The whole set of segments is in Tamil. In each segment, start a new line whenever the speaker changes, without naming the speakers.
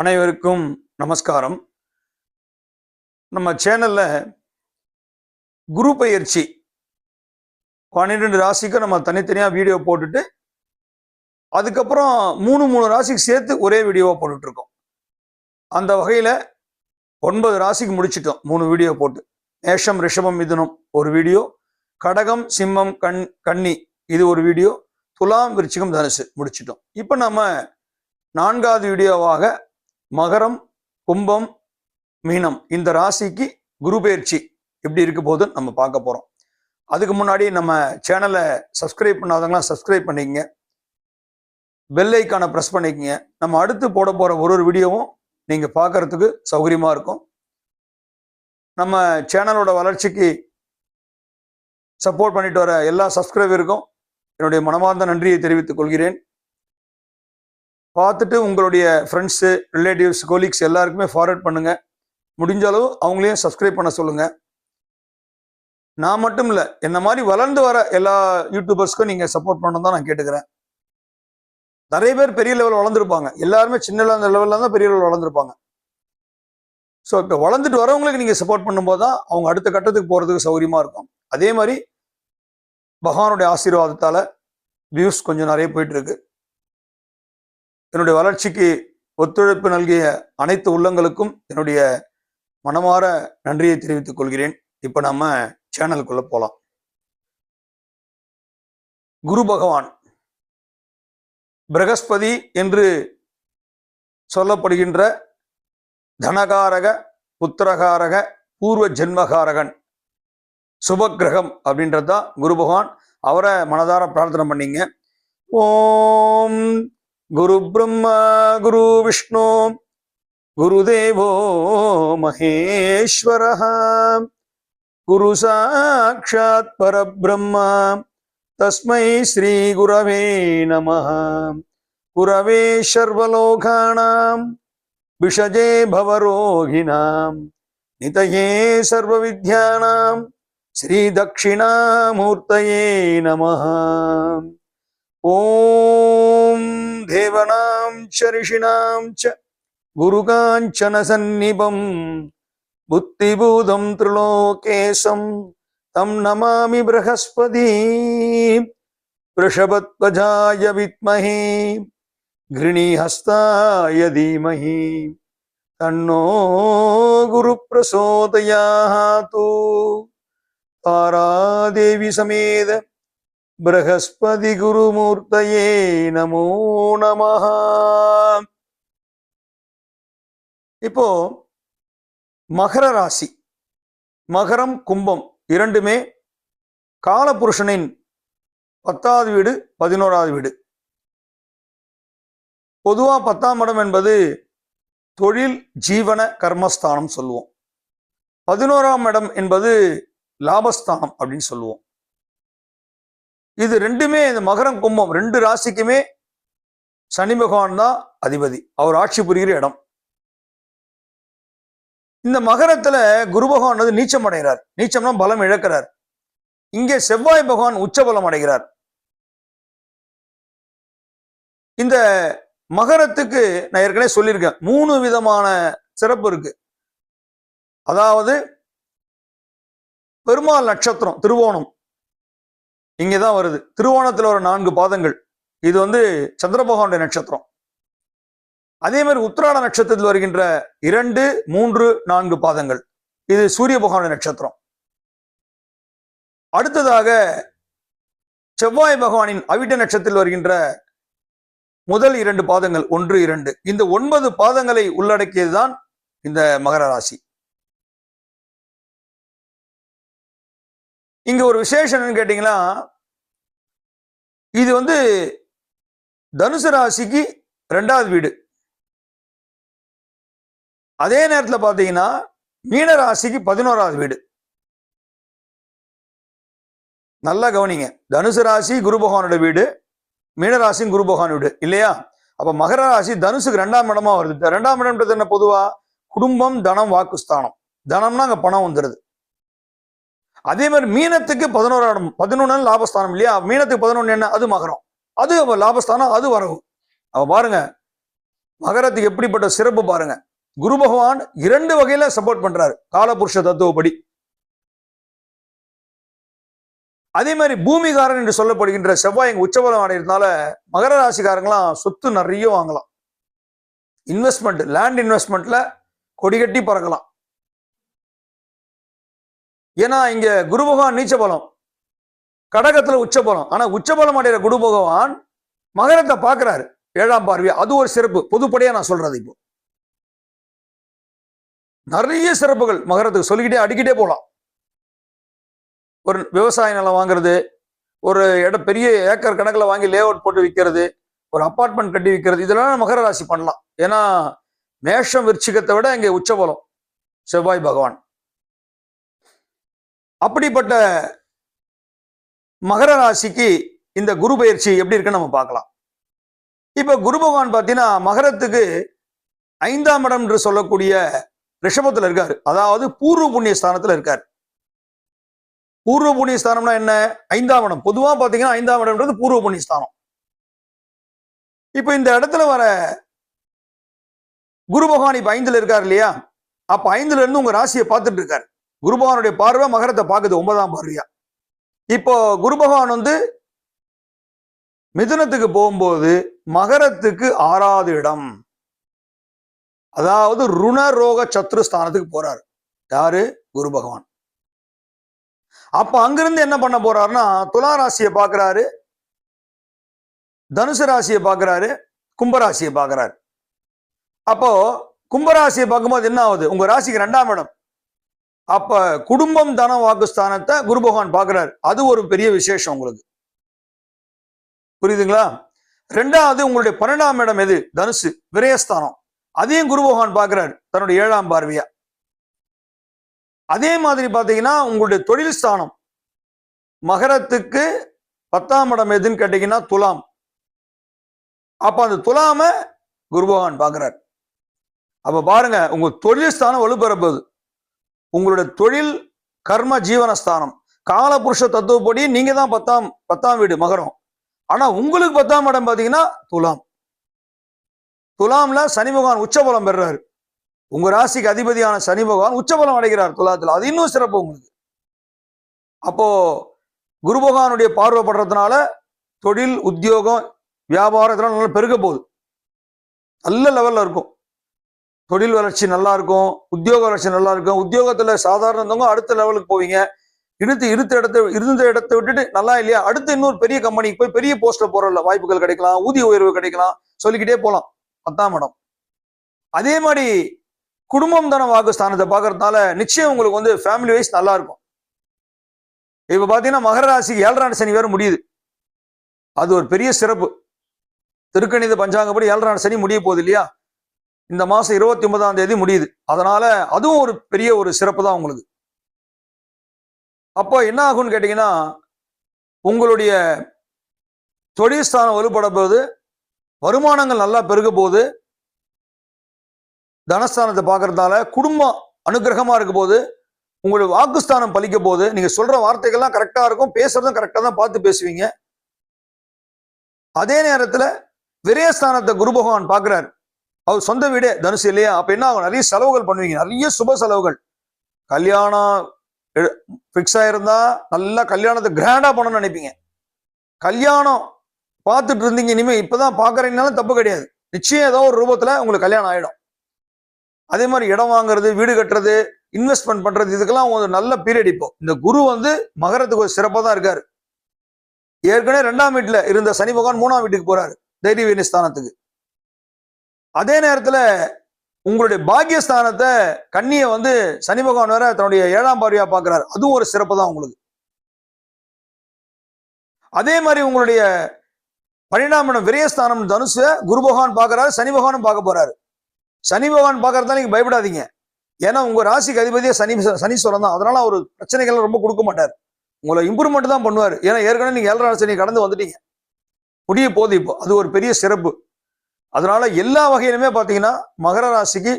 அனைவருக்கும் நமஸ்காரம். நம்ம சேனல்ல குரு பயிற்சி பன்னிரெண்டு ராசிக்கு நம்ம தனித்தனியா வீடியோ போட்டுட்டு அதுக்கப்புறம் மூணு மூணு ராசிக்கு சேர்த்து ஒரே வீடியோவா போட்டுட்டு இருக்கோம் அந்த வகையில ஒன்பது ராசிக்கு முடிச்சிட்டோம். மூணு வீடியோ போட்டு. மேஷம் ரிஷபம் மிதுனம் ஒரு வீடியோ கடகம் சிம்மம் கண் கன்னி இது ஒரு வீடியோ துலாம் விருச்சிகம் தனுசு முடிச்சிட்டோம். இப்போ நம்ம நான்காவது வீடியோவாக மகரம் கும்பம் மீனம் இந்த ராசிக்கு குரு பயிற்சி எப்படி இருக்க போதுன்னு நம்ம பார்க்க போகிறோம் அதுக்கு முன்னாடி நம்ம சேனலை சப்ஸ்கிரைப் பண்ணாதவங்களாம் சப்ஸ்கிரைப் பண்ணிக்கங்க. பெல் ஐக்கானை ப்ரெஸ் பண்ணிக்கங்க. நம்ம அடுத்து போட போகிற ஒரு ஒரு வீடியோவும் நீங்கள் பார்க்கறதுக்கு சௌகரியமாக இருக்கும். நம்ம சேனலோட வளர்ச்சிக்கு சப்போர்ட் பண்ணிட்டு வர எல்லா சப்ஸ்கிரைபருக்கும் என்னுடைய மனமார்ந்த நன்றியை தெரிவித்துக் கொள்கிறேன். பார்த்துட்டு உங்களுடைய ஃப்ரெண்ட்ஸு ரிலேட்டிவ்ஸ் கோலீக்ஸ் எல்லாருக்குமே ஃபார்வர்ட் பண்ணுங்கள் முடிஞ்ச அளவு அவங்களையும் சப்ஸ்கிரைப் பண்ண சொல்லுங்கள் நான் மட்டும் இல்லை என்ன மாதிரி வளர்ந்து வர எல்லா யூடியூபர்ஸ்க்கும் நீங்கள் சப்போர்ட் பண்ணணும் தான் நான் கேட்டுக்கிறேன். நிறைய பேர் பெரிய லெவல் வளர்ந்துருப்பாங்க. எல்லாருமே சின்ன லெவலில் தான் பெரிய லெவல் வளர்ந்துருப்பாங்க. ஸோ இப்போ வளர்ந்துட்டு வரவங்களுக்கு நீங்கள் சப்போர்ட் பண்ணும்போது தான் அவங்க அடுத்த கட்டத்துக்கு போகிறதுக்கு சௌகரியமாக இருக்கும். அதே மாதிரி பகவானுடைய ஆசீர்வாதத்தால் வியூஸ் கொஞ்சம் நிறைய போயிட்டுருக்கு என்னுடைய வளர்ச்சிக்கு ஒத்துழைப்பு நல்கிய அனைத்து உள்ளங்களுக்கும் என்னுடைய மனமாற நன்றியை தெரிவித்துக் கொள்கிறேன். இப்ப நம்ம சேனலுக்குள்ள போலாம். குரு பகவான் பிரகஸ்பதி என்று சொல்லப்படுகின்ற தனகாரக புத்திரகாரக பூர்வ ஜென்மகாரகன் சுபக்கிரகம் அப்படின்றது தான் குரு பகவான். அவரை மனதார பிரார்த்தனை பண்ணீங்க. ஓம் गुरु ब्रह्मा गुरु विष्णु गुरुदेवो महेश्वर, गुरु साक्षात परब्रह्म, तस्म श्री गुरवे नम। गुरवे शर्वोकाण विषजे भवरोगिणां, नितये सर्वविद्यानां श्रीदक्षिणामूर्तये नमः। ఓం దేవనాం చ ఋషిణాం చ గురుకాంచన సన్నిభం బుద్ధిభూతం త్రిలోకేశం తం నమామి బృహస్పతి వృషభత్వజాయ విద్మహే ఘృణీహస్తాయ ధీమహి తన్నో గురు ప్రసోదయాతు తారాదేవి సమేత बृहस्पति गुरुमूर्तये नमो நமஹ இப்போ மகர ராசி மகரம் கும்பம் இரண்டுமே காலபுருஷனின் பத்தாவது வீடு பதினோராவது வீடு பொதுவா பத்தாம் இடம் என்பது தொழில் ஜீவன கர்மஸ்தானம் சொல்லுவோம் பதினோராம் இடம் என்பது லாபஸ்தானம் அப்படின்னு சொல்லுவோம் இது ரெண்டுமே இந்த மகரம் கும்பம் ரெண்டு ராசிக்குமே சனி பகவான் தான் அதிபதி. அவர் ஆட்சி புரிகிற இடம். இந்த மகரத்துல குரு பகவான் வந்து நீச்சம் அடைகிறார். நீச்சம்னா பலம் இழக்கிறார். இங்கே செவ்வாய் பகவான் உச்ச பலம் அடைகிறார். இந்த மகரத்துக்கு நான் ஏற்கனவே சொல்லியிருக்கேன். மூணு விதமான சிறப்பு இருக்கு. அதாவது பெருமாள் நட்சத்திரம் திருவோணம். இங்கதான் வருது. திருவோணத்தில் ஒரு நான்கு பாதங்கள். இது வந்து சந்திரபகவானுடைய நட்சத்திரம். அதே மாதிரி உத்திராட நட்சத்திரத்தில் வருகின்ற இரண்டு மூன்று நான்கு பாதங்கள். இது சூரிய பகவானுடைய நட்சத்திரம். அடுத்ததாக செவ்வாய் பகவானின் அவிட்ட நட்சத்திரத்தில் வருகின்ற முதல் இரண்டு பாதங்கள் ஒன்று இரண்டு. இந்த ஒன்பது பாதங்களை உள்ளடக்கியதுதான் இந்த மகர ராசி. இங்க ஒரு விசேஷம் என்னன்னு கேட்டீங்கன்னா இது வந்து தனுசு ராசிக்கு ரெண்டாவது வீடு. அதே நேரத்தில் பார்த்தீங்கன்னா மீன ராசிக்கு பதினோராவது வீடு. நல்லா கவனிங்க. தனுசு ராசி குரு பகவானோட வீடு மீனராசியும் குரு பகவான் வீடு இல்லையா? அப்ப மகர ராசி தனுசுக்கு ரெண்டாம் இடமா வருது. ரெண்டாம் இடம்ன்றது என்ன பொதுவா? குடும்பம் தனம் வாக்குஸ்தானம் தனம்னா அங்க பணம் வந்துடுது அதே மாதிரி மீனத்துக்கு பதினோராடம் பதினொன்னு லாபஸ்தானம் இல்லையா? மீனத்துக்கு பதினொன்று என்ன? அது மகரம். அது அப்ப லாபஸ்தானம் அது வரவு. அவ பாருங்க மகரத்துக்கு எப்படிப்பட்ட சிறப்பு பாருங்க. குரு பகவான் இரண்டு வகையில சப்போர்ட் பண்றாரு காலபுருஷ தத்துவப்படி. அதே மாதிரி பூமிகாரன் என்று சொல்லப்படுகின்ற செவ்வாய் இங்க உச்சபலம் அடைகிறதுனால மகர ராசிக்காரங்களாம் சொத்து நிறைய வாங்கலாம். இன்வெஸ்ட்மெண்ட் லேண்ட் இன்வெஸ்ட்மெண்ட்ல கொடிகட்டி பறக்கலாம். ஏன்னா இங்க குரு பகவான் நீச்ச பலம் கடகத்துல உச்சபலம். ஆனா உச்சபலம் அடைகிற குரு பகவான் மகரத்தை பார்க்கிறாரு. ஏழாம் பார்வையா. அது ஒரு சிறப்பு. பொதுப்படையா நான் சொல்றது இப்போ. நிறைய சிறப்புகள் மகரத்துக்கு சொல்லிக்கிட்டே அடிக்கிட்டே போகலாம் ஒரு விவசாய நிலம் வாங்குறது ஒரு இடம் பெரிய ஏக்கர் கணக்கில் வாங்கி லே அவுட் போட்டு விற்கிறது ஒரு அப்பார்ட்மெண்ட் கட்டி விற்கிறது இதெல்லாம் மகர ராசி பண்ணலாம். ஏன்னா மேஷம் விருச்சிகத்தை விட இங்கே உச்சபலம். செவ்வாய் பகவான். அப்படிப்பட்ட மகர ராசிக்கு இந்த குரு பயிற்சி எப்படி இருக்குன்னு நம்ம பார்க்கலாம். இப்ப குரு பகவான் பார்த்தீங்கன்னா மகரத்துக்கு ஐந்தாம் இடம் என்று சொல்லக்கூடிய ரிஷபத்தில் இருக்காரு. அதாவது பூர்வ புண்ணிய ஸ்தானத்துல இருக்காரு. பூர்வ புண்ணிய ஸ்தானம்னா என்ன? ஐந்தாம் இடம். பொதுவா பாத்தீங்கன்னா ஐந்தாம் இடம்ன்றது பூர்வ புண்ணிய ஸ்தானம். இப்ப இந்த இடத்துல வர குரு பகவான் இப்ப ஐந்துல இருக்காரு இல்லையா? அப்ப ஐந்துல இருந்து உங்க ராசியை பார்த்துட்டு இருக்காரு. குரு பகவானுடைய பார்வை மகரத்தை பார்க்குது ஒன்பதாம் பார்வையா. இப்போ குரு பகவான் வந்து மிதுனத்துக்கு போகும்போது மகரத்துக்கு ஆறாவது இடம். அதாவது ருணரோக சத்ரு ஸ்தானத்துக்கு போறாரு. யாரு? குரு பகவான் அப்ப அங்கிருந்து என்ன பண்ண போறாருன்னா துலா ராசியை பார்க்கிறாரு தனுசு ராசியை பார்க்கிறாரு கும்பராசியை பார்க்கிறாரு. அப்போ கும்பராசியை பார்க்கும்போது என்ன ஆகுது? உங்க ராசிக்கு ரெண்டாம் இடம். அப்ப குடும்பம் தன வாக்குஸ்தானத்தை குரு பகவான் பாக்குறாரு அது ஒரு பெரிய விசேஷம் உங்களுக்கு. புரியுதுங்களா? ரெண்டாவது உங்களுடைய பன்னெண்டாம் இடம் எது? தனுசு விரயஸ்தானம். அதையும் குரு பகவான் பாக்குறாரு தன்னுடைய ஏழாம் பார்வையா. அதே மாதிரி பாத்தீங்கன்னா உங்களுடைய தொழில் ஸ்தானம். மகரத்துக்கு பத்தாம் இடம் எதுன்னு கேட்டீங்கன்னா துலாம். அப்ப அந்த துலாம குரு பகவான் பாக்குறாரு அப்ப பாருங்க உங்க தொழில் ஸ்தானம் வலுப்பெற போகுது. உங்களுடைய தொழில் கர்ம ஜீவனஸ்தானம். காலபுருஷ தத்துவப்படி நீங்க தான் பத்தாம் பத்தாம் வீடு மகரம். ஆனா உங்களுக்கு பத்தாம் இடம் பாத்தீங்கன்னா துலாம். துலாம்ல சனி பகவான் உச்சபலம் பெறுறாரு. உங்க ராசிக்கு அதிபதியான சனி பகவான் உச்சபலம் அடைகிறார் துலாத்துல. அது இன்னும் சிறப்பு உங்களுக்கு. அப்போ குரு பகவானுடைய பார்வைப்படுறதுனால தொழில் உத்தியோகம் வியாபாரம் இதெல்லாம் நல்லா பெருக போகுது. நல்ல லெவல்ல இருக்கும். தொழில் வளர்ச்சி நல்லா இருக்கும் உத்தியோக வளர்ச்சி நல்லா இருக்கும் உத்தியோகத்துல சாதாரண இருந்தவங்க அடுத்த லெவலுக்கு போவீங்க. இழுத்து இருந்த இடத்த இருந்த இடத்த விட்டுட்டு நல்லா இல்லையா? அடுத்து இன்னொரு பெரிய கம்பெனிக்கு போய் பெரிய போஸ்ட்ல போறல வாய்ப்புகள் கிடைக்கலாம் ஊதிய உயர்வு கிடைக்கலாம் சொல்லிக்கிட்டே போகலாம் பத்தாம் இடம் அதே மாதிரி குடும்பம் தன வாக்கு ஸ்தானத்தை பார்க்கறதுனால நிச்சயம் உங்களுக்கு வந்து ஃபேமிலி வைஸ் நல்லா இருக்கும் இப்ப பாத்தீங்கன்னா மகர ராசிக்கு ஏழராண்டு சனி வேற முடியுது. அது ஒரு பெரிய சிறப்பு. திருக்கணித பஞ்சாங்கப்படி ஏழராண்டு சனி முடிய போகுது இல்லையா? இந்த மாசம் இருபத்தி ஒன்பதாம் தேதி முடியுது. அதனால அதுவும் ஒரு பெரிய ஒரு சிறப்பு தான் உங்களுக்கு அப்போ என்ன ஆகும்னு கேட்டீங்கன்னா உங்களுடைய தொழில்ஸ்தானம் வலுப்பட போகுது வருமானங்கள் நல்லா பெருக போகுது தனஸ்தானத்தை பார்க்கறதால குடும்பம் அனுகிரகமாக இருக்க போது உங்களுடைய வாக்குஸ்தானம் பலிக்க போது நீங்க சொல்ற வார்த்தைகள்லாம் கரெக்டா இருக்கும் பேசுகிறதும் கரெக்டா தான் பார்த்து பேசுவீங்க. அதே நேரத்துல விரயஸ்தானத்தை குரு பகவான் பார்க்குறாரு. அவர் சொந்த வீடே தனுசு இல்லையா? அப்ப என்ன ஆகும்? நிறைய செலவுகள் பண்ணுவீங்க. நிறைய சுப செலவுகள். கல்யாணம் ஃபிக்ஸ் ஆயிருந்தா நல்லா கல்யாணத்தை கிராண்டா பண்ணணும்னு நினைப்பீங்க. கல்யாணம் பார்த்துட்டு இருந்தீங்க. இனிமே இப்பதான் பாக்குறீங்கனாலும் தப்பு கிடையாது. நிச்சயம் ஏதோ ஒரு ரூபத்துல உங்களுக்கு கல்யாணம் ஆயிடும். அதே மாதிரி இடம் வாங்குறது வீடு கட்டுறது இன்வெஸ்ட்மெண்ட் பண்றது இதுக்கெல்லாம் ஒரு நல்ல பீரியட் இப்போ. இந்த குரு வந்து மகரத்துக்கு ஒரு சிறப்பாக தான் இருக்காரு. ஏற்கனவே ரெண்டாம் வீட்டுல இருந்த சனி பகவான் மூணாம் வீட்டுக்கு போறாரு. தைரிய வீணி ஸ்தானத்துக்கு அதே நேரத்தில் உங்களுடைய பாக்கியஸ்தானத்தை கண்ணியை வந்து சனி பகவான் வேற தன்னுடைய ஏழாம் பார்வையா பார்க்கிறாரு. அதுவும் ஒரு சிறப்பு தான் உங்களுக்கு. அதே மாதிரி உங்களுடைய பரிணாமம் விரயஸ்தானம் தனுசு குரு பகவான் பார்க்கறாரு சனி பகவானும் பார்க்க போறாரு. சனி பகவான் பார்க்கறதா நீங்க பயப்படாதீங்க. ஏன்னா உங்க ராசிக்கு அதிபதியே சனி சனீஸ்வரன் தான். அதனால அவர் பிரச்சனைகள் ரொம்ப கொடுக்க மாட்டார். உங்களை இம்ப்ரூவ்மெண்ட் தான் பண்ணுவார். ஏன்னா ஏற்கனவே நீங்க ஏழரை சனி கடந்து வந்துட்டீங்க. முடிய போகுது இப்போ. அது ஒரு பெரிய சிறப்பு. அதனால எல்லா வகையிலுமே பார்த்தீங்கன்னா மகர ராசிக்கு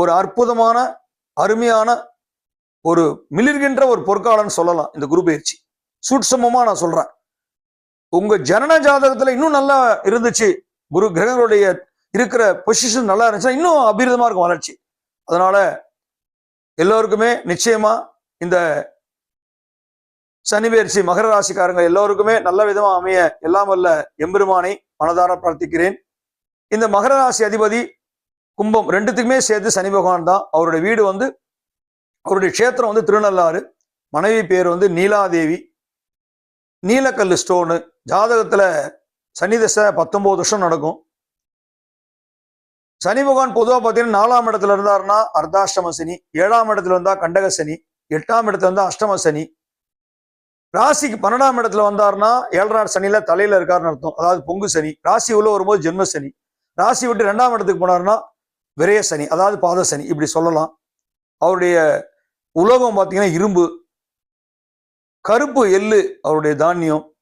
ஒரு அற்புதமான அருமையான ஒரு மிளிர்கின்ற ஒரு பொற்காலம்னு சொல்லலாம் இந்த குரு பயிற்சி. சூட்சமமா நான் சொல்றேன். உங்க ஜனன ஜாதகத்துல இன்னும் நல்லா இருந்துச்சு. குரு கிரகங்களுடைய இருக்கிற பொசிஷன் நல்லா இருந்துச்சுன்னா இன்னும் அபிரிதமா இருக்கும் வளர்ச்சி. அதனால எல்லோருக்குமே நிச்சயமா இந்த சனி பயிற்சி மகர ராசிக்காரங்க எல்லோருக்குமே நல்ல விதமா அமைய எல்லாம் வல்ல எம்பெருமானை மனதார பிரார்த்திக்கிறேன். இந்த மகர ராசி அதிபதி கும்பம் ரெண்டுத்துக்குமே சேர்த்து சனி பகவான் தான். அவருடைய வீடு வந்து அவருடைய க்ஷேத்திரம் வந்து திருநள்ளாறு. மனைவி பேர் வந்து நீலாதேவி. நீலக்கல் ஸ்டோனு ஜாதகத்தில் சனி தசை பத்தொம்போது வருஷம் நடக்கும். சனி பகவான் பொதுவாக பார்த்தீங்கன்னா நாலாம் இடத்துல இருந்தாருன்னா அர்த்தாஷ்டம சனி. ஏழாம் இடத்துல இருந்தால் கண்டக சனி. எட்டாம் இடத்துல இருந்தால் அஷ்டம சனி. ராசிக்கு பன்னெண்டாம் இடத்துல வந்தாருன்னா ஏழராம் சனியில் தலையில் இருக்காருன்னு அர்த்தம். அதாவது பொங்கு சனி. ராசி உள்ள வரும்போது ஜென்ம சனி. ராசி விட்டு ரெண்டாம் இடத்துக்கு போனாருன்னா விரைய சனி அதாவது பாத சனி இப்படி சொல்லலாம். அவருடைய உலோகம் பார்த்தீங்கன்னா இரும்பு கருப்பு எள்ளு அவருடைய தானியம்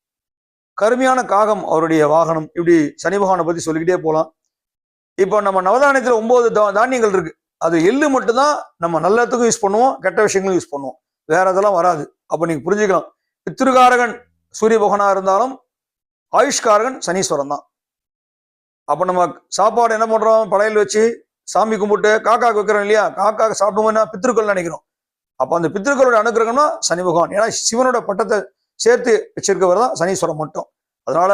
கருமையான காகம் அவருடைய வாகனம் இப்படி சனி பகவானை பற்றி சொல்லிக்கிட்டே போகலாம் இப்போ நம்ம நவதானியத்தில் ஒம்பது தா- தானியங்கள் இருக்கு. அது எள்ளு மட்டும்தான் நம்ம நல்லதுக்கும் யூஸ் பண்ணுவோம் கெட்ட விஷயங்களும் யூஸ் பண்ணுவோம். வேற இதெல்லாம் வராது. அப்போ நீங்கள் புரிஞ்சுக்கலாம். பித்திருக்காரகன் சூரிய பகவானா இருந்தாலும் ஆயுஷ்காரகன் சனீஸ்வரன் தான். அப்போ நம்ம சாப்பாடு என்ன பண்ணுறோம் படையல் வச்சு சாமி கும்பிட்டு காக்காக்கு வைக்கிறோம் இல்லையா? காக்காக்கு சாப்பிடுவோம்னா பித்திருக்கள் நினைக்கிறோம். அப்போ அந்த பித்ருக்களோட அனுகிரகம்னா சனி பகவான். ஏன்னா சிவனோட பட்டத்தை சேர்த்து வச்சிருக்கவர் தான் சனீஸ்வரம் மட்டும். அதனால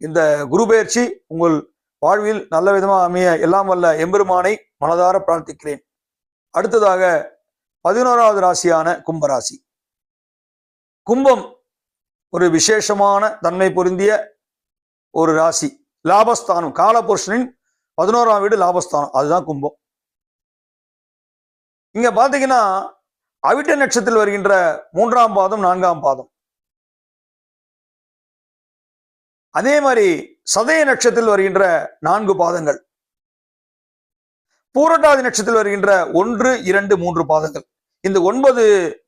இந்த குரு பயிற்சி உங்கள் வாழ்வில் நல்ல விதமாக அமைய எல்லாம் வல்ல எம்பெருமானை மனதார பிரார்த்திக்கிறேன். அடுத்ததாக பதினோராவது ராசியான கும்பராசி. கும்பம் ஒரு விசேஷமான தன்மை பொருந்திய ஒரு ராசி. லாபஸ்தானம். காலபுருஷனின் பதினோராம் வீடு லாபஸ்தானம். அதுதான் கும்பம். இங்க பாத்தீங்கன்னா அவிட்ட நட்சத்திரத்தில் வருகின்ற மூன்றாம் பாதம் நான்காம் பாதம். அதே மாதிரி சதய நட்சத்திரத்தில் வருகின்ற நான்கு பாதங்கள். பூரட்டாதி நட்சத்திரத்தில் வருகின்ற ஒன்று இரண்டு மூன்று பாதங்கள். இந்த ஒன்பது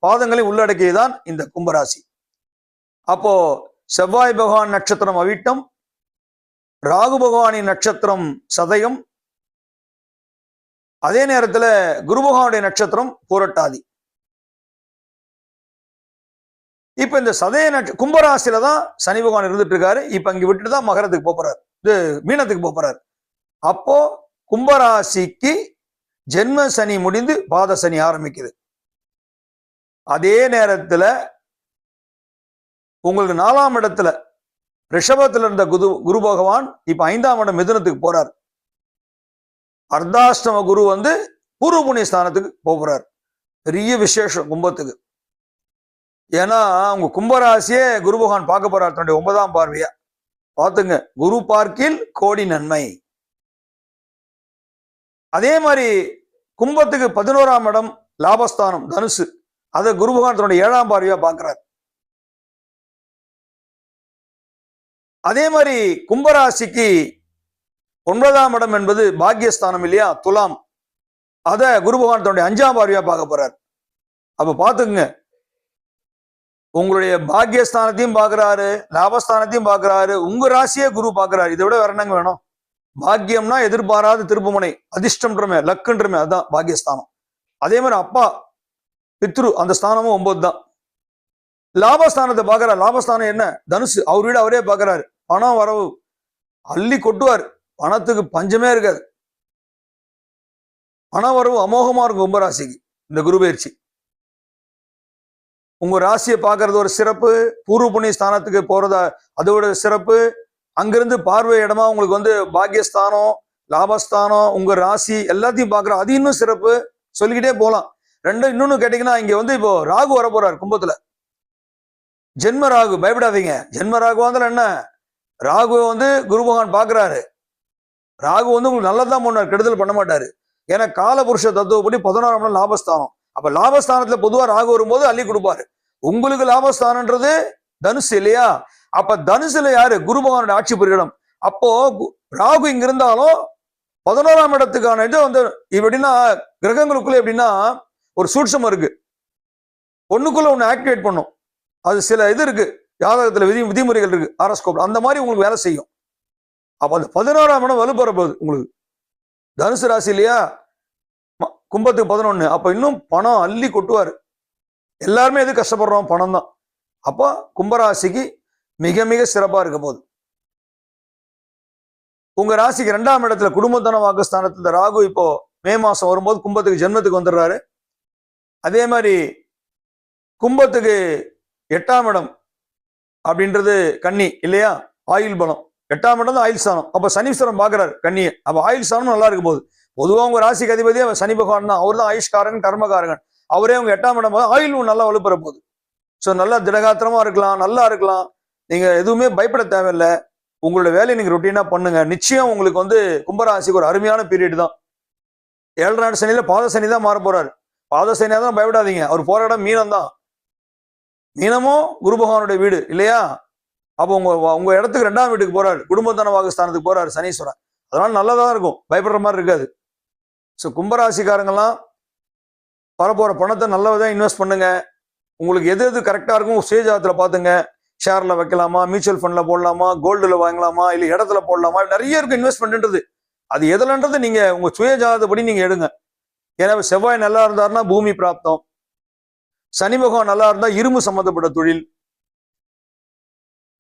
பாதங்களை உள்ளடக்கியதுதான் இந்த கும்பராசி. அப்போ செவ்வாய் பகவான் நட்சத்திரம் அவிட்டம் ராகு பகவானின் நட்சத்திரம் சதயம். அதே நேரத்துல குரு பகவானுடைய நட்சத்திரம் புரட்டாதி. இப்ப இந்த சதய நட்ச கும்பராசியில தான் சனி பகவான் இருந்துட்டு இருக்காரு இப்ப இங்க விட்டுட்டு தான் மகரத்துக்கு போறாரு. இது மீனத்துக்கு போறாரு. அப்போ கும்பராசிக்கு ஜென்ம சனி முடிந்து பாத சனி ஆரம்பிக்குது. அதே நேரத்துல உங்களுக்கு நாலாம் இடத்துல ரிஷபத்தில் இருந்த குரு குரு பகவான் இப்ப ஐந்தாம் இடம் மிதுனத்துக்கு போறார். அர்த்தாஷ்டம குரு வந்து பூர்வ புண்ணிய ஸ்தானத்துக்கு போகிறார். போறார் பெரிய விசேஷம் கும்பத்துக்கு. ஏன்னா அவங்க கும்பராசியே குரு பகவான் பார்க்க போறார் தன்னுடைய ஒன்பதாம் பார்வையா. பார்த்துங்க குரு பார்க்கில் கோடி நன்மை. அதே மாதிரி கும்பத்துக்கு பதினோராம் இடம் லாபஸ்தானம் தனுசு. அதை குரு பகவான் தன்னுடைய ஏழாம் பார்வையா பார்க்கிறார். அதே மாதிரி கும்பராசிக்கு ஒன்பதாம் இடம் என்பது பாக்கியஸ்தானம் இல்லையா? துலாம். அத குரு பகவான் தன்னுடைய அஞ்சாம் பார்வையா பார்க்க போறார். அப்ப பாத்துக்குங்க உங்களுடைய பாக்கியஸ்தானத்தையும் பாக்குறாரு லாபஸ்தானத்தையும் பாக்குறாரு உங்க ராசியே குரு பாக்குறாரு இதை விட வேற என்னங்க வேணும்? பாக்கியம்னா எதிர்பாராத திருப்புமுனை அதிர்ஷ்டம்ன்றமே லக்குன்றமே அதான் பாக்கியஸ்தானம் அதே மாதிரி அப்பா பித்ரு அந்த ஸ்தானமும் ஒன்பது தான் லாபஸ்தானத்தை பார்க்கறாரு. லாபஸ்தானம் என்ன? தனுசு. அவர் வீடு அவரே பாக்குறாரு பணம் வரவு. அள்ளி கொட்டுவார். பணத்துக்கு பஞ்சமே இருக்காது. பண வரவு அமோகமா இருக்கும் கும்பராசிக்கு இந்த குரு பயிற்சி. உங்க ராசியை பார்க்கறது ஒரு சிறப்பு. பூர்வ புண்ணிய ஸ்தானத்துக்கு போறதா அதோட சிறப்பு. அங்கிருந்து பார்வை இடமா உங்களுக்கு வந்து பாக்கியஸ்தானம் லாபஸ்தானம் உங்க ராசி எல்லாத்தையும் பார்க்கற அது இன்னும் சிறப்பு. சொல்லிக்கிட்டே போகலாம் ரெண்டும் இன்னொன்னு கேட்டீங்கன்னா இங்க வந்து இப்போ ராகு வர போறார் கும்பத்துல. ஜென்ம ராகு பயப்படாதீங்க. ஜென்ம ராகு வந்தாலும் என்ன? ராகு வந்து குரு பகவான் பார்க்குறாரு. ராகு வந்து உங்களுக்கு நல்லதான் பண்ணார் கெடுதல் பண்ண மாட்டாரு. ஏன்னா காலபுருஷ தத்துவப்படி பதினோராம் நாள் லாபஸ்தானம். அப்ப லாபஸ்தானத்துல பொதுவாக ராகு வரும்போது அள்ளி கொடுப்பாரு. உங்களுக்கு லாபஸ்தானன்றது தனுசு இல்லையா? அப்ப தனுசுல யாரு? குரு பகவானோட ஆட்சி புரியணும் அப்போ கு- ராகு இங்க இருந்தாலும் பதினோராம் இடத்துக்கான இது வந்து எப்படின்னா கிரகங்களுக்குள்ள எப்படின்னா ஒரு சூட்சம் இருக்கு. ஒண்ணுக்குள்ள ஒன்று ஆக்டிவேட் பண்ணும். அது சில இது இருக்கு. ஜாதகத்துல விதி விதிமுறைகள் இருக்கு. ஆரோஸ்கோப் அந்த மாதிரி உங்களுக்கு வேலை செய்யும். அப்ப அந்த பதினோராம் இடம் வலுப்பெற போகுது உங்களுக்கு. தனுசு ராசி இல்லையா? கும்பத்துக்கு பதினொன்னு. அப்போ இன்னும் பணம் அள்ளி கொட்டுவாரு. எல்லாருமே எது கஷ்டப்படுறோம்? பணம் தான் அப்போ கும்பராசிக்கு மிக மிக சிறப்பா இருக்க போகுது. உங்க ராசிக்கு ரெண்டாம் இடத்துல குடும்பத்தன வாக்குஸ்தானத்துல இந்த ராகு இப்போ மே மாசம் வரும்போது கும்பத்துக்கு ஜென்மத்துக்கு வந்துடுறாரு. அதே மாதிரி கும்பத்துக்கு எட்டாம் இடம் அப்படின்றது கன்னி இல்லையா? ஆயுள் பலம். எட்டாம் இடம் தான் ஆயுள் ஸ்தானம். அப்போ சனீஸ்வரன் பாக்குறாரு கண்ணியை அப்போ ஆயுள் ஸ்தானம் நல்லா இருக்கும் போகுது பொதுவாக உங்க ராசிக்கு அதிபதி அவர் சனி பகவான் தான் அவர் தான் ஆயுஷ்காரன் கர்மகாரகன். அவரே அவங்க எட்டாம் இடம் போது ஆயுள் நல்லா வலுப்புற போகுது. ஸோ நல்லா திடகாத்திரமா இருக்கலாம் நல்லா இருக்கலாம். நீங்க எதுவுமே பயப்பட தேவையில்லை. உங்களோட வேலையை நீங்க ரொட்டீனா பண்ணுங்க. நிச்சயம் உங்களுக்கு வந்து கும்பராசிக்கு ஒரு அருமையான பீரியட் தான். ஏழு நாடு சனியில பாத சனி தான் மாற போறாரு பாத சனியா தான் பயப்படாதீங்க. அவர் போராட இடம் மீனம் தான் தினமும் குரு பகவானுடைய வீடு இல்லையா? அப்போ உங்க உங்க இடத்துக்கு ரெண்டாம் வீட்டுக்கு போறாரு குடும்பத்தன வாகஸ்தானத்துக்கு போறாரு சனீஸ்வரன். அதனால நல்லதா இருக்கும் பயப்படுற மாதிரி இருக்காது. ஸோ கும்பராசிக்காரங்கெல்லாம் வரப்போற பணத்தை நல்லதாக இன்வெஸ்ட் பண்ணுங்க. உங்களுக்கு எது எது கரெக்டாக இருக்கும் சுயஜாதத்தில் பார்த்துங்க. ஷேரில் வைக்கலாமா மியூச்சுவல் ஃபண்டில் போடலாமா கோல்டில் வாங்கலாமா இல்லை இடத்துல போடலாமா நிறைய இருக்கு இன்வெஸ்ட்மெண்ட்ன்றது அது எதுலன்றது உங்கள் சுயஜாத சுயஜாதப்படி நீங்கள் எடுங்க. ஏன்னா செவ்வாய் நல்லா இருந்தாருன்னா பூமி பிராப்தம். சனிமுகம் நல்லா இருந்தா இரும்பு சம்மந்தப்பட்ட தொழில்.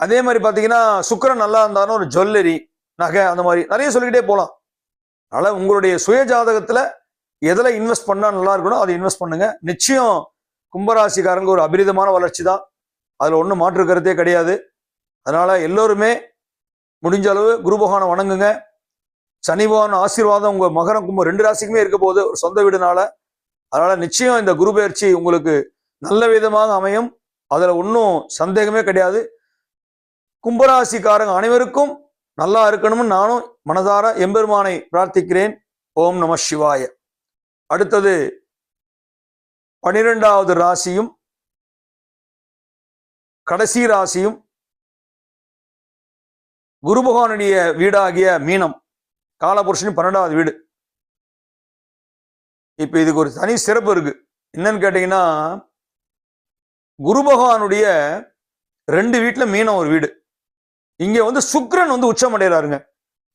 அதே மாதிரி பாத்தீங்கன்னா சுக்கரன் நல்லா இருந்தாலும் ஒரு ஜுவல்லரி நகை அந்த மாதிரி நிறைய சொல்லிக்கிட்டே போகலாம் அதனால உங்களுடைய சுய ஜாதகத்துல எதில் இன்வெஸ்ட் பண்ணா நல்லா இருக்கணும் அதை இன்வெஸ்ட் பண்ணுங்க. நிச்சயம் கும்பராசிக்காரங்க ஒரு அபரிதமான வளர்ச்சி தான். அதில் ஒன்றும் மாற்று கருத்தே கிடையாது. அதனால எல்லோருமே முடிஞ்ச அளவு குரு பகவானை வணங்குங்க. சனி பகவான் ஆசீர்வாதம் உங்க மகரம் கும்பம் ரெண்டு ராசிக்குமே இருக்க போகுது ஒரு சொந்த வீடுனால. அதனால நிச்சயம் இந்த குரு பயிற்சி உங்களுக்கு நல்ல விதமாக அமையும். அதில் ஒன்றும் சந்தேகமே கிடையாது. கும்பராசிக்காரங்க அனைவருக்கும் நல்லா இருக்கணும்னு நானும் மனதார எம்பெருமானை பிரார்த்திக்கிறேன். ஓம் நம சிவாய. அடுத்தது பனிரெண்டாவது ராசியும் கடைசி ராசியும் குரு பகவானுடைய வீடாகிய மீனம் காலபுருஷன் பன்னெண்டாவது வீடு. இப்போ இதுக்கு ஒரு தனி சிறப்பு இருக்கு. என்னன்னு கேட்டீங்கன்னா குரு பகவானுடைய ரெண்டு வீட்டில் மீனம் ஒரு வீடு. இங்கே வந்து சுக்ரன் வந்து உச்சமடைகிறாருங்க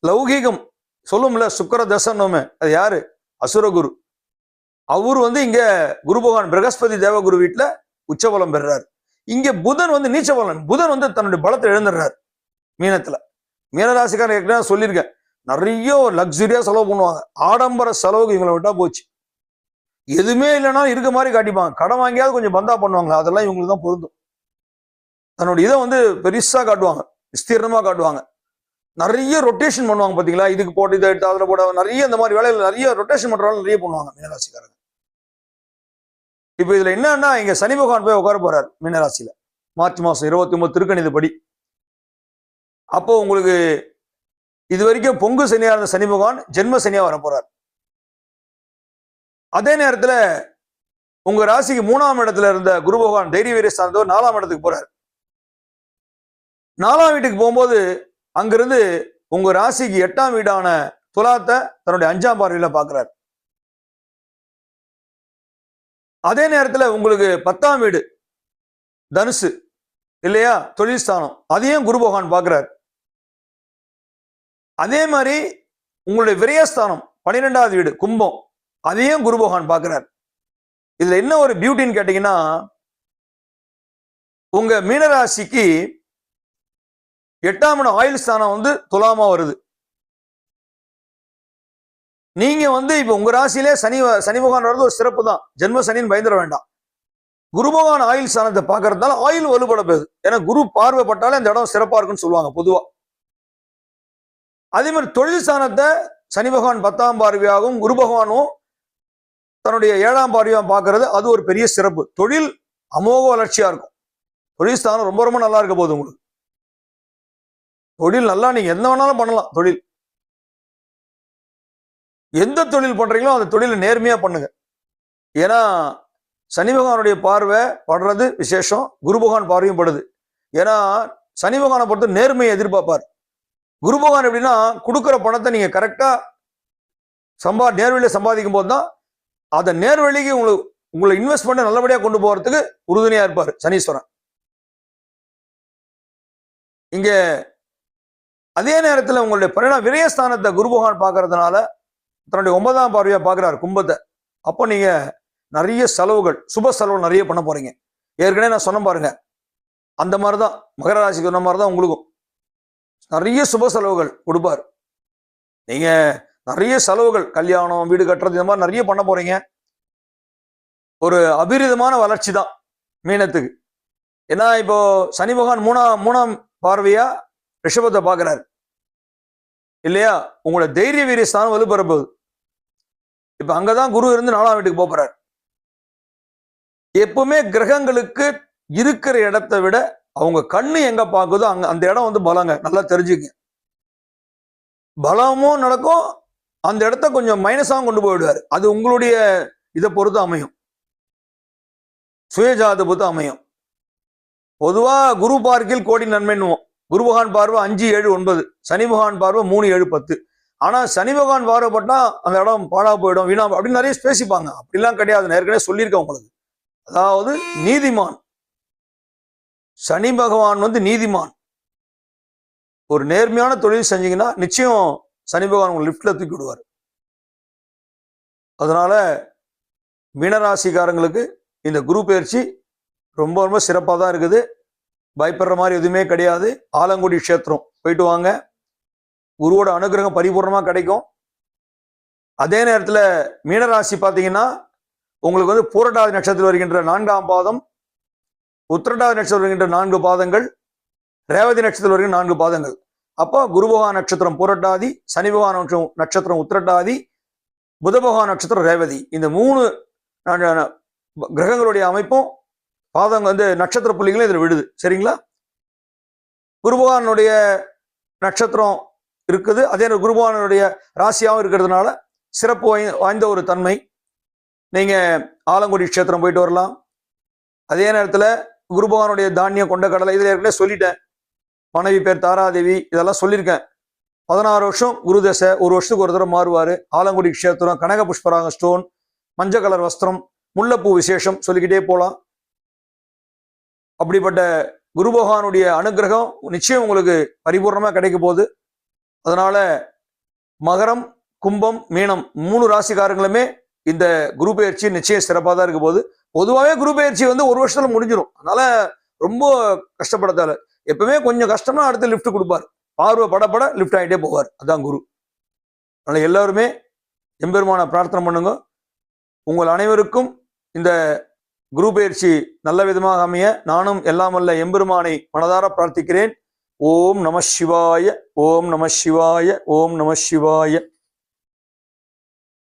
லௌகீகம் சொல்லும்ல சுக்கர தசனோமே அது யாரு? அசுரகுரு அவர் வந்து இங்க குரு பகவான் பிரகஸ்பதி தேவகுரு வீட்டில் உச்சபலம் பெறுறாரு. இங்க புதன் வந்து நீச்ச பலன் புதன் வந்து தன்னுடைய பலத்தை இழந்துடுறாரு மீனத்துல. மீனராசிக்காரன் ஏற்கனவே சொல்லியிருக்கேன். நிறைய லக்ஸுரியா செலவு பண்ணுவாங்க. ஆடம்பர செலவுக்கு இவங்களை விட்டா போச்சு. எதுவுமே இல்லைன்னா இருக்க மாதிரி காட்டிப்பாங்க. கடன் வாங்கியாவது கொஞ்சம் பந்தா பண்ணுவாங்க அதெல்லாம் இவங்களுக்கு தான் பொருந்தும். தன்னுடைய இதை வந்து பெருசா காட்டுவாங்க விஸ்தீர்ணமா காட்டுவாங்க. நிறைய ரொட்டேஷன் பண்ணுவாங்க பாத்தீங்களா? இதுக்கு போட்டு இதை எடுத்து அதில் போட நிறைய இந்த மாதிரி வேலைகள் நிறைய ரொட்டேஷன் பண்றவங்க நிறைய பண்ணுவாங்க மீனராசிக்காரங்க. இப்போ இதுல என்னன்னா இங்க சனி பகவான் போய் உட்கார போறாரு மீனராசியில. மார்ச் மாசம் இருபத்தி ஒன்பது திருக்கணித படி. அப்போ உங்களுக்கு இது வரைக்கும் பொங்கு சனியா இருந்த சனி பகவான் ஜென்ம சனியா வர போறார் அதே நேரத்துல உங்க ராசிக்கு மூணாம் இடத்துல இருந்த குரு பகவான் தைரிய வீரிய சார்ந்தவர் நாலாம் இடத்துக்கு போறார். நாலாம் வீட்டுக்கு போகும்போது அங்கிருந்து உங்க ராசிக்கு எட்டாம் வீடான துலாத்தை தன்னுடைய அஞ்சாம் பார்வையில பாக்குறாரு. அதே நேரத்துல உங்களுக்கு பத்தாம் வீடு தனுசு இல்லையா? தொழில் ஸ்தானம். அதையும் குரு பகவான் பார்க்கிறார் அதே மாதிரி உங்களுடைய விரயஸ்தானம் பன்னிரெண்டாவது வீடு கும்பம். அதையும் குரு பகவான் பார்க்கிறார். இதுல என்ன ஒரு பியூட்டின்னு கேட்டீங்கன்னா உங்க மீனராசிக்கு எட்டாம் இடம் ஆயுள் ஸ்தானம் வந்து துலாமா வருது. நீங்க வந்து இப்ப உங்க ராசியிலே சனி சனி பகவான் வர்றது ஒரு சிறப்பு தான். ஜென்ம சனின்னு பயந்துட வேண்டாம். குரு பகவான் ஆயுள் ஸ்தானத்தை பாக்குறதுனால ஆயுள் வலுப்பட போகுது ஏன்னா குரு பார்வைப்பட்டாலே அந்த இடம் சிறப்பா இருக்குன்னு சொல்லுவாங்க பொதுவா. அதே மாதிரி தொழில் ஸ்தானத்தை சனி பகவான் பத்தாம் பார்வையாகவும் குரு பகவானும் தன்னுடைய ஏழாம் பார்வையாக பார்க்கறது அது ஒரு பெரிய சிறப்பு. தொழில் அமோக வளர்ச்சியா இருக்கும். தொழில் ஸ்தானம் ரொம்ப ரொம்ப நல்லா இருக்க போகுது உங்களுக்கு. தொழில் நல்லா நீங்க என்ன வேணாலும் பண்ணலாம் தொழில். எந்த தொழில் பண்றீங்களோ அந்த தொழிலை நேர்மையாக பண்ணுங்க. ஏன்னா சனி பகவானுடைய பார்வை படுறது விசேஷம் குரு பகவான் பார்வையும் படுது. ஏன்னா சனி பகவானை பொறுத்து நேர்மையை எதிர்பார்ப்பார். குரு பகவான் எப்படின்னா கொடுக்குற பணத்தை நீங்கள் கரெக்டாக சம்பா நேர்வழியில சம்பாதிக்கும் போது தான் அதை நேர்வழிக்கு உங்களுக்கு உங்களை இன்வெஸ்ட் பண்ண நல்லபடியாக கொண்டு போகிறதுக்கு உறுதுணையாக இருப்பார் சனீஸ்வரன். இங்கே அதே நேரத்தில் உங்களுடைய பரிணாம விரயஸ்தானத்தை குருபகவான் பார்க்கறதுனால தன்னுடைய ஒன்பதாம் பார்வையாக பார்க்குறாரு கும்பத்தை. அப்போ நீங்கள் நிறைய செலவுகள் சுப செலவு நிறைய பண்ண போகிறீங்க ஏற்கனவே நான் சொன்ன பாருங்க. அந்த மாதிரி தான் மகர ராசிக்கு சொன்ன மாதிரி தான் உங்களுக்கும். நிறைய சுப செலவுகள் கொடுப்பார். நீங்கள் நிறைய செலவுகள் கல்யாணம் வீடு கட்டுறது இந்த மாதிரி நிறைய பண்ண போறீங்க. ஒரு அபிரிதமான வளர்ச்சி தான் மீனத்துக்கு. ஏன்னா இப்போ சனி பகவான் மூணாம் மூணாம் பார்வையா ரிஷபத்தை பார்க்குறாரு. இல்லையா? உங்களோட தைரிய வீரிய ஸ்தானம் வலுப்பெற போகுது. அங்கதான் குரு இருந்து நாலாம் வீட்டுக்கு போப் போறாரு. எப்பவுமே கிரகங்களுக்கு இருக்கிற இடத்தை விட அவங்க கண்ணு எங்க பார்க்குதோ அங்க அந்த இடம் வந்து பலங்க. நல்லா தெரிஞ்சுக்க பலமும் நடக்கும் அந்த இடத்த கொஞ்சம் மைனஸாகவும் கொண்டு போயிடுவாரு. அது உங்களுடைய இதை பொறுத்து அமையும். சுயஜாத பொறுத்து அமையும். பொதுவாக குரு பார்க்கில் கோடி நன்மைன்னுவோம். குரு பகவான் பார்வை அஞ்சு ஏழு ஒன்பது. சனி பகவான் பார்வை மூணு ஏழு பத்து. ஆனால் சனி பகவான் பார்வைப்பட்டால் அந்த இடம் பாழா போயிடும் வீணா அப்படின்னு நிறைய பேசிப்பாங்க. அப்படிலாம் கிடையாது. நான் ஏற்கனவே சொல்லியிருக்கேன் உங்களுக்கு. அதாவது நீதிமான். சனி பகவான் வந்து நீதிமான். ஒரு நேர்மையான தொழில் செஞ்சீங்கன்னா நிச்சயம் சனி பகவான் உங்களை லிஃப்டில் தூக்கி விடுவார். அதனால மீனராசிக்காரங்களுக்கு இந்த குரு பயிற்சி ரொம்ப ரொம்ப சிறப்பாக தான் இருக்குது. பயப்படுற மாதிரி எதுவுமே கிடையாது. ஆலங்குடி க்ஷேத்திரம் போயிட்டு வாங்க. குருவோட அனுகிரகம் பரிபூர்ணமாக கிடைக்கும். அதே நேரத்தில் மீனராசி பார்த்தீங்கன்னா உங்களுக்கு வந்து பூரட்டாதி நட்சத்திரம் வருகின்ற நான்காம் பாதம் உத்திரட்டாதி நட்சத்திரம் வருகின்ற நான்கு பாதங்கள் ரேவதி நட்சத்திரம் வருகின்ற நான்கு பாதங்கள். அப்போ குருபகவான் நட்சத்திரம் புரட்டாதி சனி பகவான் நட்சத்திரம் உத்திரட்டாதி புத பகவான் நட்சத்திரம் ரேவதி. இந்த மூணு கிரகங்களுடைய அமைப்பும் பாதங்க வந்து நட்சத்திர புள்ளிகளும் இதில் விடுது. சரிங்களா? குருபகானுடைய நட்சத்திரம் இருக்குது. அதே நேரம் குருபகானுடைய ராசியாகவும் இருக்கிறதுனால சிறப்பு வாய்- வாய்ந்த ஒரு தன்மை. நீங்கள் ஆலங்குடி க்ஷேத்திரம் போயிட்டு வரலாம். அதே நேரத்தில் குருபகவானுடைய தானியம் கொண்ட கடலை இதில் ஏற்கனவே சொல்லிட்டேன். மனைவி பேர் தாராதேவி இதெல்லாம் சொல்லியிருக்கேன். பதினாறு வருஷம் குரு தசை ஒரு வருஷத்துக்கு ஒரு தடவை மாறுவார். ஆலங்குடி க்ஷேத்திரம் கனக புஷ்பராக ஸ்டோன் மஞ்சள் கலர் வஸ்திரம் முல்லைப்பூ விசேஷம் சொல்லிக்கிட்டே போகலாம் அப்படிப்பட்ட குரு பகவானுடைய அனுகிரகம் நிச்சயம் உங்களுக்கு பரிபூர்ணமாக கிடைக்க போகுது. அதனால மகரம் கும்பம் மீனம் மூணு ராசிக்காரங்களுமே இந்த குரு பயிற்சி நிச்சயம் சிறப்பாக தான் இருக்க போகுது. பொதுவாகவே குரு பயிற்சி வந்து ஒரு வருஷத்துல முடிஞ்சிடும் அதனால ரொம்ப கஷ்டப்படத்தால எப்பவுமே கொஞ்சம் கஷ்டம்னா அடுத்து லிஃப்ட் கொடுப்பார். பார்வை படப்பட லிஃப்ட் ஆகிட்டே போவார். அதான் குரு. அதனால எல்லாருமே எம்பெருமான பிரார்த்தனை பண்ணுங்க. உங்கள் அனைவருக்கும் இந்த குரு பயிற்சி நல்ல விதமாக அமைய நானும் எல்லாம் அல்ல எம்பெருமானை மனதார பிரார்த்திக்கிறேன். ஓம் நம சிவாய ஓம் நம சிவாய ஓம் நம சிவாய.